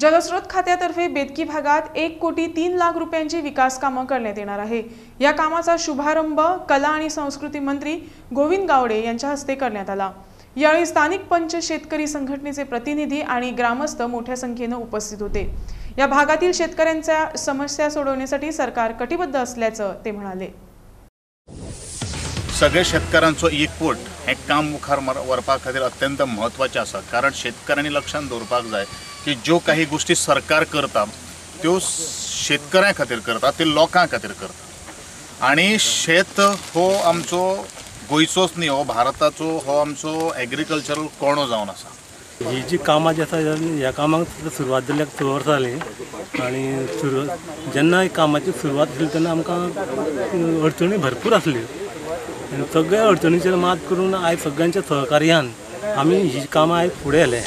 जलस्रोत खात्यातर्फे बेतकी भागात एक कोटी तीन लाख रुपयांची विकास कामं करण्यात येणार आहे. या कामाचा शुभारंभ कला आणि संस्कृती मंत्री गोविंद गावडे यांच्या हस्ते करण्यात आला. यावेळी स्थानिक पंच शेतकरी संघटनेचे प्रतिनिधी आणि ग्रामस्थ मोठ्या संख्येनं उपस्थित होते. या भागातील शेतकऱ्यांच्या समस्या सोडवण्यासाठी सरकार कटिबद्ध असल्याचं ते म्हणाले. सगळे शेतकऱ्यांचो एकवट हे काम मुखार वरपा खातीर अत्यंत म्हत्वाचें आसा. कारण शेतकऱ्यांनी लक्षात दवरपाक जाय की ज्यो काही गोष्टी सरकार करता त्यो शेतकऱ्यां खातीर करता ते लोकां खातीर करता आणि शेत हो आमचो गोंयचोच न्ही हो भारताचो हो आमचो एग्रीकल्चरल कोणो जावन आसा. ही जी कामां जी आसा ह्या कामाक सुरवात जाल्ल्याक स वर्सां जालीं. आनी सुरवात जेन्ना कामाची सुरवात जाली तेन्ना आमकां अडचणी भरपूर आसल्यो आनी सगळ्या अडचणीचेर मात करून आयज सगळ्यांच्या सहकार्यान आमी ही कामां आयज फुडें येले